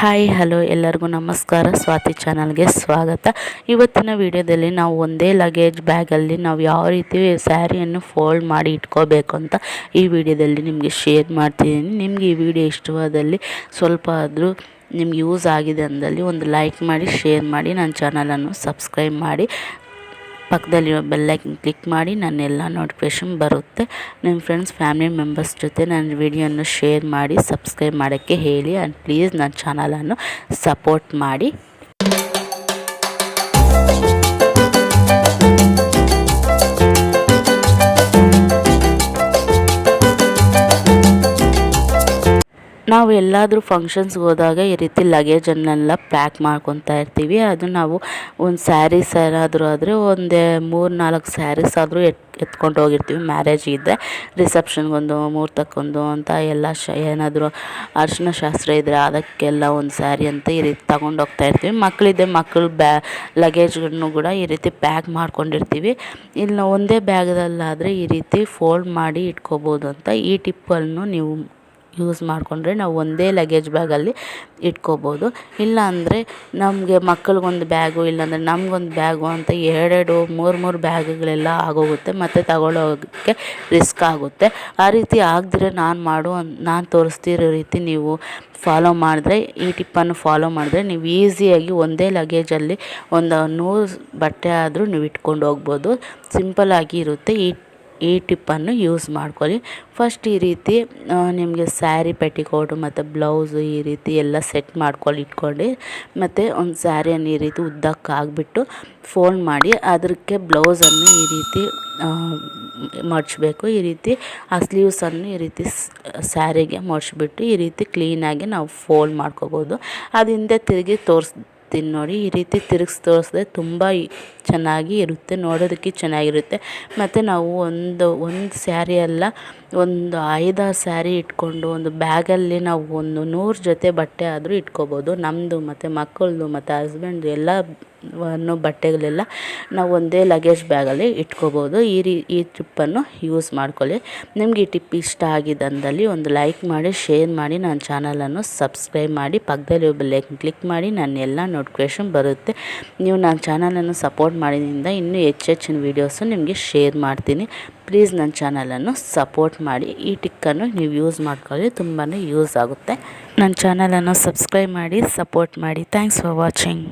Hi hello ಎಲ್ಲರಿಗೂ ನಮಸ್ಕಾರ. ಸ್ವಾತಿ ಚಾನಲ್ಗೆ ಸ್ವಾಗತ. ಇವತ್ತಿನ ವಿಡಿಯೋದಲ್ಲಿ ನಾವು ಒಂದೇ ಲಗೇಜ್ ಬ್ಯಾಗಲ್ಲಿ ನಾವು ಯಾವ ರೀತಿ ಸ್ಯಾರಿಯನ್ನು ಫೋಲ್ಡ್ ಮಾಡಿ ಇಟ್ಕೋಬೇಕು ಅಂತ ಈ ವಿಡಿಯೋದಲ್ಲಿ ನಿಮಗೆ ಶೇರ್ ಮಾಡ್ತಿದ್ದೀನಿ. ನಿಮಗೆ ಈ ವಿಡಿಯೋ ಇಷ್ಟವಾದಲ್ಲಿ ಸ್ವಲ್ಪ ಆದರೂ ನಿಮ್ಗೆ ಯೂಸ್ ಆಗಿದೆ ಅಂದಲ್ಲಿ ಒಂದು ಲೈಕ್ ಮಾಡಿ ಶೇರ್ ಮಾಡಿ, ನನ್ನ ಚಾನಲನ್ನು ಸಬ್ಸ್ಕ್ರೈಬ್ ಮಾಡಿ. ಪಕ್ಕದಲ್ಲಿರೋ ಬೆಲ್ಲೈಕನ್ ಕ್ಲಿಕ್ ಮಾಡಿ ನನ್ನೆಲ್ಲ ನೋಟಿಫಿಕೇಷನ್ ಬರುತ್ತೆ. ನಿಮ್ಮ ಫ್ರೆಂಡ್ಸ್, ಫ್ಯಾಮಿಲಿ ಮೆಂಬರ್ಸ್ ಜೊತೆ ನನ್ನ ವಿಡಿಯೋನ ಶೇರ್ ಮಾಡಿ, ಸಬ್ಸ್ಕ್ರೈಬ್ ಮಾಡೋಕ್ಕೆ ಹೇಳಿ. ಆ್ಯಂಡ್ ಪ್ಲೀಸ್ ನನ್ನ ಚಾನಲನ್ನು ಸಪೋರ್ಟ್ ಮಾಡಿ. ನಾವು ಎಲ್ಲಾದರೂ ಫಂಕ್ಷನ್ಸ್ಗೆ ಹೋದಾಗ ಈ ರೀತಿ ಲಗೇಜನ್ನೆಲ್ಲ ಪ್ಯಾಕ್ ಮಾಡ್ಕೊತಾ ಇರ್ತೀವಿ. ಅದು ನಾವು ಒಂದು ಸ್ಯಾರೀಸ್ ಏನಾದರೂ ಆದರೆ ಒಂದು ಮೂರು ನಾಲ್ಕು ಸ್ಯಾರೀಸ್ ಆದರೂ ಎತ್, ಎತ್ಕೊಂಡು ಹೋಗಿರ್ತೀವಿ. ಮ್ಯಾರೇಜ್ ಇದ್ದರೆ ರಿಸೆಪ್ಷನ್ಗೊಂದು ಮುಹೂರ್ತಕ್ಕೊಂದು ಅಂತ ಎಲ್ಲ ಶ, ಏನಾದರೂ ಅರಿಶಿನ ಶಾಸ್ತ್ರ ಇದ್ದರೆ ಅದಕ್ಕೆಲ್ಲ ಒಂದು ಸ್ಯಾರಿ ಅಂತ ಈ ರೀತಿ ತಗೊಂಡು ಹೋಗ್ತಾ ಇರ್ತೀವಿ. ಮಕ್ಕಳಿದ್ದೆ ಮಕ್ಕಳು ಬ್ಯಾ ಲಗೇಜ್ಗಳನ್ನು ಕೂಡ ಈ ರೀತಿ ಪ್ಯಾಕ್ ಮಾಡ್ಕೊಂಡಿರ್ತೀವಿ. ಇಲ್ಲಿ ಒಂದೇ ಬ್ಯಾಗದಲ್ಲಾದರೆ ಈ ರೀತಿ ಫೋಲ್ಡ್ ಮಾಡಿ ಇಟ್ಕೋಬೋದು ಅಂತ ಈ ಟಿಪ್ಪನ್ನು ನೀವು ಯೂಸ್ ಮಾಡಿಕೊಂಡ್ರೆ ನಾವು ಒಂದೇ ಲಗೇಜ್ ಬ್ಯಾಗಲ್ಲಿ ಇಟ್ಕೋಬೋದು. ಇಲ್ಲಾಂದರೆ ನಮಗೆ ಮಕ್ಕಳಿಗೊಂದು ಬ್ಯಾಗು ಇಲ್ಲಾಂದರೆ ನಮಗೊಂದು ಬ್ಯಾಗು ಅಂತ ಎರಡೆರಡು, ಮೂರು ಮೂರು ಬ್ಯಾಗುಗಳೆಲ್ಲ ಆಗೋಗುತ್ತೆ, ಮತ್ತು ತಗೊಳ್ಳೋಕ್ಕೆ ರಿಸ್ಕ್ ಆಗುತ್ತೆ. ಆ ರೀತಿ ಆಗದಿರೆ ನಾನು ಮಾಡೋ ನಾನು ತೋರಿಸ್ತಿರೋ ರೀತಿ ನೀವು ಫಾಲೋ ಮಾಡಿದ್ರೆ, ಈ ಟಿಪ್ಪನ್ನು ಫಾಲೋ ಮಾಡಿದ್ರೆ ನೀವು ಈಸಿಯಾಗಿ ಒಂದೇ ಲಗೇಜಲ್ಲಿ ಒಂದು ನೂರು ಬಟ್ಟೆ ಆದರೂ ನೀವು ಇಟ್ಕೊಂಡು ಹೋಗ್ಬೋದು. ಸಿಂಪಲ್ಲಾಗಿ ಇರುತ್ತೆ. ಈ ಈ ಟಿಪ್ಪನ್ನು ಯೂಸ್ ಮಾಡ್ಕೊಳ್ಳಿ. ಫಸ್ಟ್ ಈ ರೀತಿ ನಿಮಗೆ ಸ್ಯಾರಿ ಪೆಟಿಕೋಟು ಮತ್ತು ಬ್ಲೌಸು ಈ ರೀತಿ ಎಲ್ಲ ಸೆಟ್ ಮಾಡ್ಕೊಳ್ಳಿ, ಇಟ್ಕೊಂಡು. ಮತ್ತು ಒಂದು ಸ್ಯಾರಿಯನ್ನು ಈ ರೀತಿ ಉದ್ದಕ್ಕಾಗ್ಬಿಟ್ಟು ಫೋಲ್ಡ್ ಮಾಡಿ ಅದಕ್ಕೆ ಬ್ಲೌಸನ್ನು ಈ ರೀತಿ ಮಡಚಬೇಕು. ಈ ರೀತಿ ಆ ಸ್ಲೀವ್ಸನ್ನು ಈ ರೀತಿ ಸ್ಯಾರಿಗೆ ಮಡಚ್ಬಿಟ್ಟು ಈ ರೀತಿ ಕ್ಲೀನಾಗಿ ನಾವು ಫೋಲ್ಡ್ ಮಾಡ್ಕೋಬೋದು. ಅದು ಹಿಂದೆ ತಿರುಗಿ ತೋರಿಸ್ ತೋರಿಸ್ತೀನಿ ನೋಡಿ ಈ ರೀತಿ ತಿರುಗಿಸಿ ತೋರಿಸಿದ್ರೆ ತುಂಬ ಚೆನ್ನಾಗಿ ಇರುತ್ತೆ, ನೋಡೋದಕ್ಕೆ ಚೆನ್ನಾಗಿರುತ್ತೆ. ಮತ್ತು ನಾವು ಒಂದು ಒಂದು ಸ್ಯಾರಿ ಅಲ್ಲ, ಒಂದು ಐದಾರು ಸ್ಯಾರಿ ಇಟ್ಕೊಂಡು, ಒಂದು ಬ್ಯಾಗಲ್ಲಿ ನಾವು ಒಂದು ನೂರು ಜೊತೆ ಬಟ್ಟೆ ಆದರೂ ಇಟ್ಕೋಬೋದು. ನಮ್ಮದು ಮತ್ತು ಮಕ್ಕಳದು ಮತ್ತು ಹಸ್ಬೆಂಡ್ದು ಎಲ್ಲ ವನ್ನು ಬಟ್ಟೆಗಳೆಲ್ಲ ನಾವು ಒಂದೇ ಲಗೇಜ್ ಬ್ಯಾಗಲ್ಲಿ ಇಟ್ಕೋಬೋದು. ಈ ರೀ, ಈ ಟ್ರಿಪ್ಪನ್ನು ಯೂಸ್ ಮಾಡ್ಕೊಳ್ಳಿ. ನಿಮ್ಗೆ ಈ ಟಿಪ್ ಇಷ್ಟ ಆಗಿದ್ದಂದಲ್ಲಿ ಒಂದು ಲೈಕ್ ಮಾಡಿ ಶೇರ್ ಮಾಡಿ, ನನ್ನ ಚಾನಲನ್ನು ಸಬ್ಸ್ಕ್ರೈಬ್ ಮಾಡಿ ಪಕ್ಕದಲ್ಲಿ ಒಬ್ಬ ಲೈಕ್ ಕ್ಲಿಕ್ ಮಾಡಿ, ನನ್ನ ಎಲ್ಲ ನೋಟಿಫಿಕೇಷನ್ ಬರುತ್ತೆ. ನೀವು ನನ್ನ ಚಾನಲನ್ನು ಸಪೋರ್ಟ್ ಮಾಡಿದ್ರಿಂದ ಇನ್ನೂ ಹೆಚ್ಚು ಹೆಚ್ಚಿನ ವೀಡಿಯೋಸು ನಿಮಗೆ ಶೇರ್ ಮಾಡ್ತೀನಿ. ಪ್ಲೀಸ್ ನನ್ನ ಚಾನಲನ್ನು ಸಪೋರ್ಟ್ ಮಾಡಿ. ಈ ಟಿಕ್ಕನ್ನು ನೀವು ಯೂಸ್ ಮಾಡ್ಕೊಳ್ಳಿ ತುಂಬಾ ಯೂಸ್ ಆಗುತ್ತೆ. ನನ್ನ ಚಾನಲನ್ನು ಸಬ್ಸ್ಕ್ರೈಬ್ ಮಾಡಿ ಸಪೋರ್ಟ್ ಮಾಡಿ. Thanks for watching